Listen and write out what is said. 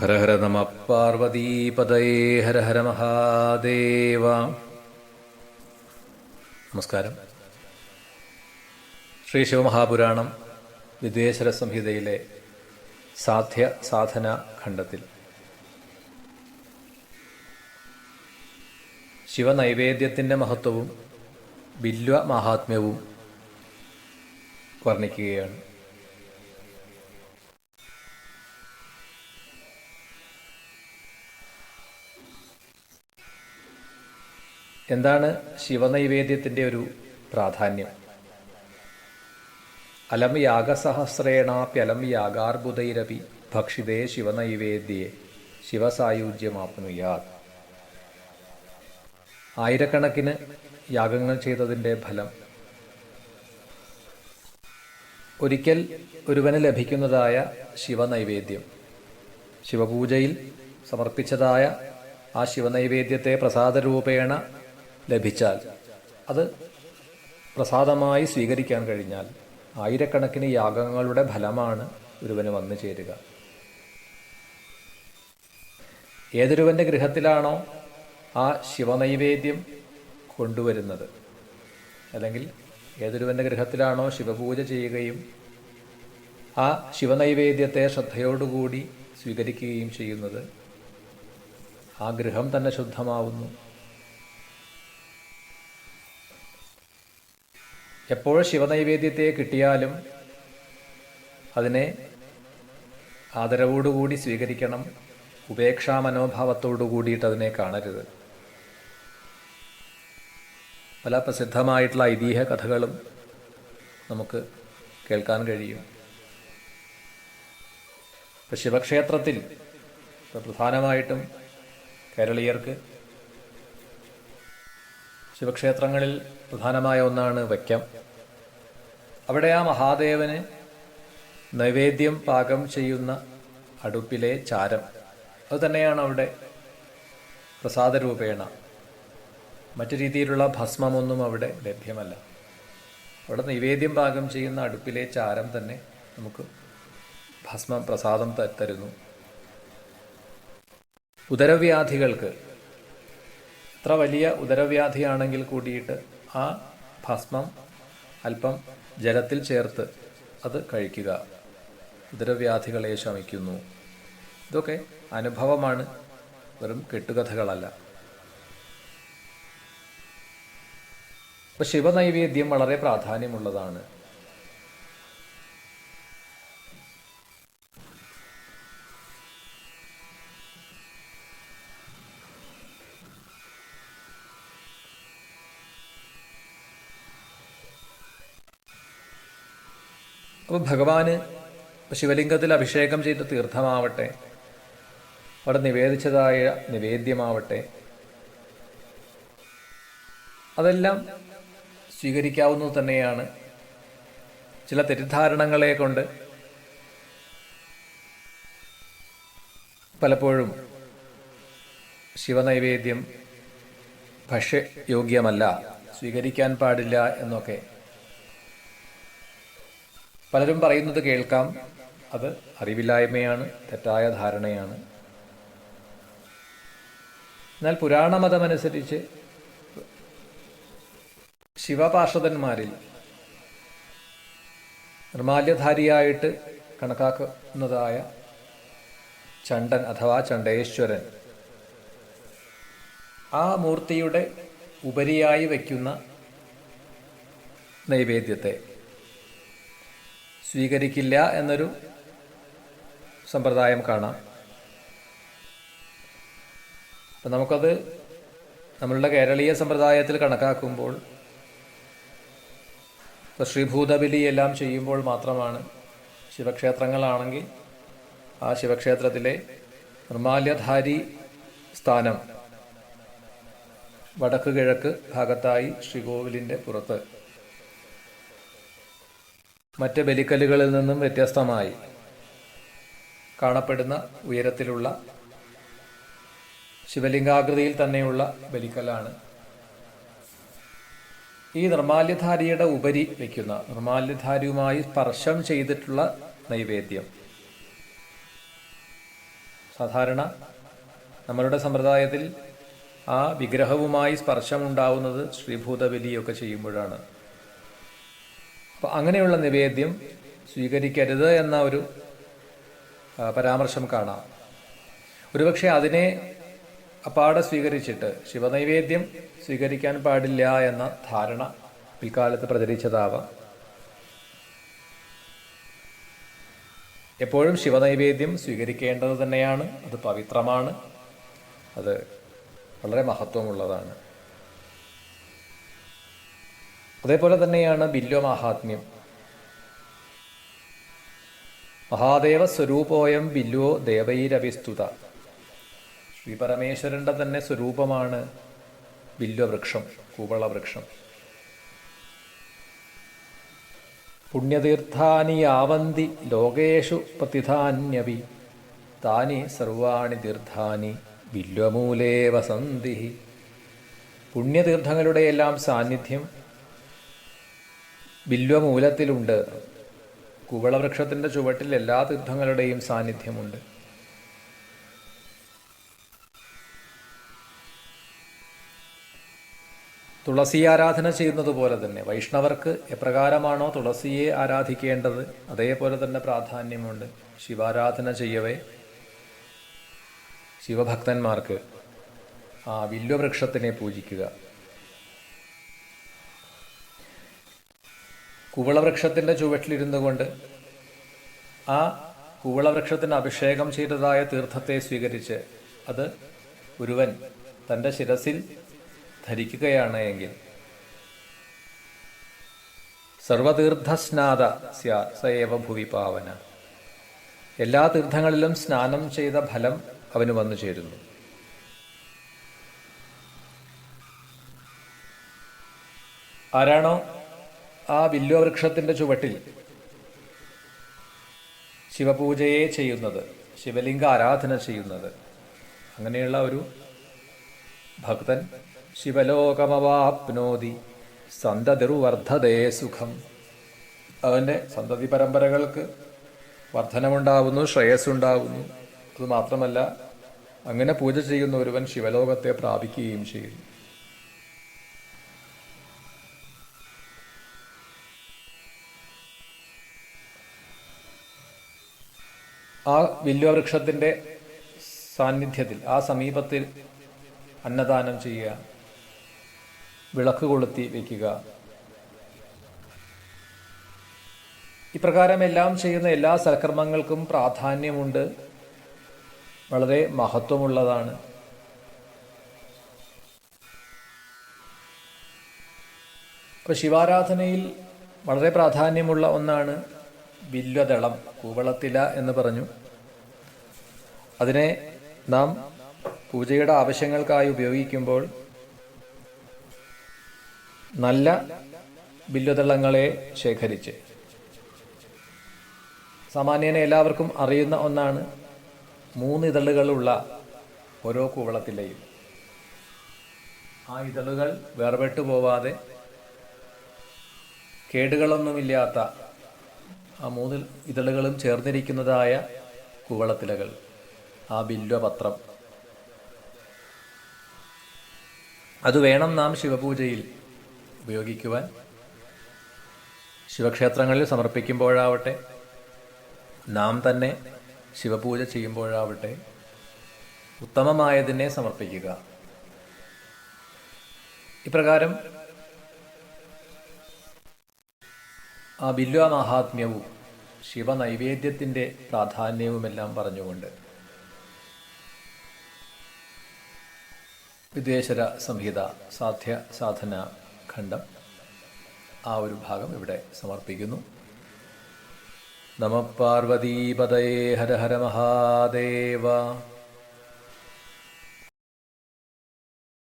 ഹര ഹര നമ പാർവതീപതയേ ഹര ഹര മഹാദേവ. നമസ്കാരം. ശ്രീ ശിവമഹാപുരാണം വിദ്വേശ്വര സംഹിതയിലെ സാധ്യ സാധന ഖണ്ഡത്തിൽ. ശിവനൈവേദ്യത്തിന്റെ മഹത്വവും ബില്വ മഹാത്മ്യവും വർണിക്കുകയാണ്. എന്താണ് ശിവനൈവേദ്യത്തിന്റെ ഒരു പ്രാധാന്യം? അലം യാഗസഹസ്രേണാപ്യലം യാഗാർബുദൈരപി ഭക്ഷിതേ ശിവനൈവേദ്യേ ശിവസായുജ്യമാപ്നുയാത്. ആയിരക്കണക്കിന് യാഗങ്ങൾ ചെയ്തതിന്റെ ഫലം ഒരിക്കൽ ഒരുവന് ലഭിക്കുന്നതായ ശിവനൈവേദ്യം. ശിവപൂജയിൽ സമർപ്പിച്ചതായ ആ ശിവനൈവേദ്യത്തെ പ്രസാദരൂപേണ ലഭിച്ചാൽ അത് പ്രസാദമായി സ്വീകരിക്കാൻ കഴിഞ്ഞാൽ ആയിരക്കണക്കിന് യാഗങ്ങളുടെ ഫലമാണ് ഒരുവന് വന്നു ചേരുക. ഏതൊരുവന്റെ ഗൃഹത്തിലാണോ ആ ശിവനൈവേദ്യം കൊണ്ടുവരുന്നത്? അല്ലെങ്കിൽ ഏതൊരുവന്റെ ഗൃഹത്തിലാണോ ശിവപൂജ ചെയ്യുകയും ആ ശിവനൈവേദ്യത്തെ ശ്രദ്ധയോടുകൂടി സ്വീകരിക്കുകയും ചെയ്യുന്നത്? ആ ഗൃഹം തന്നെ ശുദ്ധമാവുന്നു. എപ്പോൾ ശിവനൈവേദ്യത്തെ കിട്ടിയാലും അതിനെ ആദരവോടുകൂടി സ്വീകരിക്കണം ഉപേക്ഷാ മനോഭാവത്തോടു കൂടിയിട്ട് അതിനെ കാണരുത്. പല പ്രസിദ്ധമായിട്ടുള്ള ഐതിഹ്യ കഥകളും നമുക്ക് കേൾക്കാൻ കഴിയും. ഇപ്പം ശിവക്ഷേത്രത്തിൽ പ്രധാനമായിട്ടും കേരളീയർക്ക് ശിവക്ഷേത്രങ്ങളിൽ പ്രധാനമായ ഒന്നാണ് വയ്ക്കം അവിടെ ആ മഹാദേവന് നൈവേദ്യം പാകം ചെയ്യുന്ന അടുപ്പിലെ ചാരം. അത് തന്നെയാണ് അവിടെ പ്രസാദരൂപേണ. മറ്റു രീതിയിലുള്ള ഭസ്മമൊന്നും അവിടെ ലഭ്യമല്ല. അവിടെ നൈവേദ്യം പാകം ചെയ്യുന്ന അടുപ്പിലെ ചാരം തന്നെ നമുക്ക് ഭസ്മം പ്രസാദം തരുന്നു. ഉദരവ്യാധികൾക്ക് എത്ര വലിയ ഉദരവ്യാധിയാണെങ്കിൽ കൂടിയിട്ട് ആ ഭസ്മം അല്പം ജലത്തിൽ ചേർത്ത് അത് കഴിക്കുക. ഉദരവ്യാധികളെ ശമിക്കുന്നു. ഇതൊക്കെ അനുഭവമാണ്. വെറും കെട്ടുകഥകളല്ല. അപ്പൊ ശിവനൈവേദ്യം വളരെ പ്രാധാന്യമുള്ളതാണ്. അപ്പോൾ ഭഗവാന് ശിവലിംഗത്തിൽ അഭിഷേകം ചെയ്ത തീർത്ഥമാവട്ടെ അവിടെ നിവേദിച്ചതായ നിവേദ്യമാവട്ടെ അതെല്ലാം സ്വീകരിക്കാവുന്നത് തന്നെയാണ്. ചില തെറ്റിദ്ധാരണകളെ കൊണ്ട് പലപ്പോഴും ശിവനൈവേദ്യം ഭക്ഷ്യയോഗ്യമല്ല സ്വീകരിക്കാൻ പാടില്ല എന്നൊക്കെ പലരും പറയുന്നത് കേൾക്കാം. അത് അറിവില്ലായ്മയാണ് തെറ്റായ ധാരണയാണ്. എന്നാൽ പുരാണമതമനുസരിച്ച് ശിവപാർഷദന്മാരിൽ നിർമാല്യധാരിയായിട്ട് കണക്കാക്കുന്നതായ ചണ്ടൻ അഥവാ ചണ്ടേശ്വരൻ ആ മൂർത്തിയുടെ ഉപരിയായി വയ്ക്കുന്ന നൈവേദ്യത്തെ സ്വീകരിക്കില്ല എന്നൊരു സമ്പ്രദായം കാണാം. അപ്പം നമുക്കത് നമ്മളുടെ കേരളീയ സമ്പ്രദായത്തിൽ കണക്കാക്കുമ്പോൾ ഇപ്പോൾ ശ്രീഭൂതബലി എല്ലാം ചെയ്യുമ്പോൾ മാത്രമാണ് ശിവക്ഷേത്രങ്ങളാണെങ്കിൽ ആ ശിവക്ഷേത്രത്തിലെ നിർമാല്യധാരി സ്ഥാനം വടക്ക് കിഴക്ക് ഭാഗത്തായി ശ്രീകോവിലിന്റെ പുറത്ത്. മറ്റ് ബലിക്കല്ലുകളിൽ നിന്നും വ്യത്യസ്തമായി കാണപ്പെടുന്ന ഉയരത്തിലുള്ള ശിവലിംഗാകൃതിയിൽ തന്നെയുള്ള ബലിക്കല്ലാണ്. ഈ നിർമാല്യധാരിയുടെ ഉപരി വയ്ക്കുന്ന നിർമാല്യധാരിയുമായി സ്പർശം ചെയ്തിട്ടുള്ള നൈവേദ്യം. സാധാരണ നമ്മളുടെ സമ്പ്രദായത്തിൽ ആ വിഗ്രഹവുമായി സ്പർശമുണ്ടാവുന്നത് ശ്രീഭൂതബലിയൊക്കെ ചെയ്യുമ്പോഴാണ്. അപ്പോൾ അങ്ങനെയുള്ള നിവേദ്യം സ്വീകരിക്കരുത് എന്ന ഒരു പരാമർശം കാണാം. ഒരുപക്ഷെ അതിനെ അപ്പാടെ സ്വീകരിച്ചിട്ട് ശിവനൈവേദ്യം സ്വീകരിക്കാൻ പാടില്ല എന്ന ധാരണ പിൽക്കാലത്ത് പ്രചരിച്ചതാവാം. എപ്പോഴും ശിവനൈവേദ്യം സ്വീകരിക്കേണ്ടത് തന്നെയാണ് അത് പവിത്രമാണ് അത് വളരെ മഹത്വമുള്ളതാണ്. അതേപോലെ തന്നെയാണ് ബില്വമാഹാത്മ്യം മഹാദേവ സ്വരൂപോയം ബില്വോ ദേവൈരവിസ്തുത. ശ്രീ പരമേശ്വരന്റെ തന്നെ സ്വരൂപമാണ് ബില്വവൃക്ഷം കൂവളവൃക്ഷം പുണ്യതീർത്ഥാനി ആവന്തി ലോകേഷു പതിഥാന്യവി താനി സർവാണി തീർത്ഥാനി ബില്വമൂലേ വസന്തി പുണ്യതീർത്ഥങ്ങളുടെയെല്ലാം സാന്നിധ്യം ബില്വമൂലത്തിലുണ്ട് കുവളവൃക്ഷത്തിന്റെ ചുവട്ടിൽ എല്ലാ തീർത്ഥങ്ങളുടെയും സാന്നിധ്യമുണ്ട്. തുളസി ആരാധന ചെയ്യുന്നത് പോലെ തന്നെ വൈഷ്ണവർക്ക് എപ്രകാരമാണോ തുളസിയെ ആരാധിക്കേണ്ടത്? അതേപോലെ തന്നെ പ്രാധാന്യമുണ്ട്. ശിവാരാധന ചെയ്യവേ. ശിവഭക്തന്മാർക്ക് ആ വില്വവൃക്ഷത്തിനെ പൂജിക്കുക. കുവളവൃക്ഷത്തിന്റെ ചുവട്ടിലിരുന്നു കൊണ്ട് ആ കുവളവൃക്ഷത്തിന് അഭിഷേകം ചെയ്തതായ തീർത്ഥത്തെ സ്വീകരിച്ച് അത് ഒരുവൻ തന്റെ ശിരസിൽ ധരിക്കുകയാണ് എങ്കിൽ. സർവതീർത്ഥസ്നാത സ്യാ സയേവ ഭുവി പാവന. എല്ലാ തീർത്ഥങ്ങളിലും സ്നാനം ചെയ്ത ഫലം അവന് വന്നു ചേരുന്നു. ആരാണോ ആ വില്വവൃക്ഷത്തിന്റെ ചുവട്ടിൽ ശിവപൂജയെ ചെയ്യുന്നത് ശിവലിംഗ ആരാധന ചെയ്യുന്നത്. അങ്ങനെയുള്ള ഒരു ഭക്തൻ ശിവലോകമവാപ്നോതി സന്തതിർവർദ്ധതേ സുഖം. അവന്റെ സന്തതി പരമ്പരകൾക്ക് വർധനമുണ്ടാവുന്നു ശ്രേയസ്സുണ്ടാവുന്നു. അത് മാത്രമല്ല അങ്ങനെ പൂജ ചെയ്യുന്ന ഒരുവൻ ശിവലോകത്തെ പ്രാപിക്കുകയും ചെയ്യുന്നു. ആ വില്വവൃക്ഷത്തിന്റെ സാന്നിധ്യത്തിൽ ആ സമീപത്തിൽ അന്നദാനം ചെയ്യുക വിളക്ക് കൊളുത്തി വയ്ക്കുക. ഇപ്രകാരം എല്ലാം ചെയ്യുന്ന എല്ലാ സൽക്കർമ്മങ്ങൾക്കും പ്രാധാന്യമുണ്ട്. വളരെ മഹത്വമുള്ളതാണ്. അപ്പോൾ ശിവാരാധനയിൽ വളരെ പ്രാധാന്യമുള്ള ഒന്നാണ് വില്വദളം കൂവളത്തില എന്ന് പറഞ്ഞു. അതിനെ നാം പൂജയുടെ ആവശ്യങ്ങൾക്കായി ഉപയോഗിക്കുമ്പോൾ നല്ല ബില്ലുതള്ളങ്ങളെ ശേഖരിച്ച്. സാമാന്യേന എല്ലാവർക്കും അറിയുന്ന ഒന്നാണ് മൂന്ന് ഇതളുകളുള്ള ഓരോ കൂവളത്തിലെയും. ആ ഇതളുകൾ വേർപെട്ടു പോവാതെ കേടുകളൊന്നുമില്ലാത്ത ആ മൂന്ന് ഇതളുകളും ചേർന്നിരിക്കുന്നതായ കുവളത്തിലകൾ. ആ ബില്വപത്രം. അത് വേണം നാം ശിവപൂജയിൽ ഉപയോഗിക്കുവാൻ. ശിവക്ഷേത്രങ്ങളിൽ സമർപ്പിക്കുമ്പോഴാവട്ടെ നാം തന്നെ ശിവപൂജ ചെയ്യുമ്പോഴാവട്ടെ ഉത്തമമായതിനെ സമർപ്പിക്കുക. ഇപ്രകാരം ആ ബില്വ മഹാത്മ്യവും ശിവനൈവേദ്യത്തിന്റെ പ്രാധാന്യവുമെല്ലാം പറഞ്ഞുകൊണ്ട് വിദ്വേശ്വര സംഹിത സാധ്യ സാധന ഖണ്ഡം ആ ഒരു ഭാഗം ഇവിടെ സമർപ്പിക്കുന്നു. നമ പാർവതീപതയേ ഹര ഹര മഹാദേവ.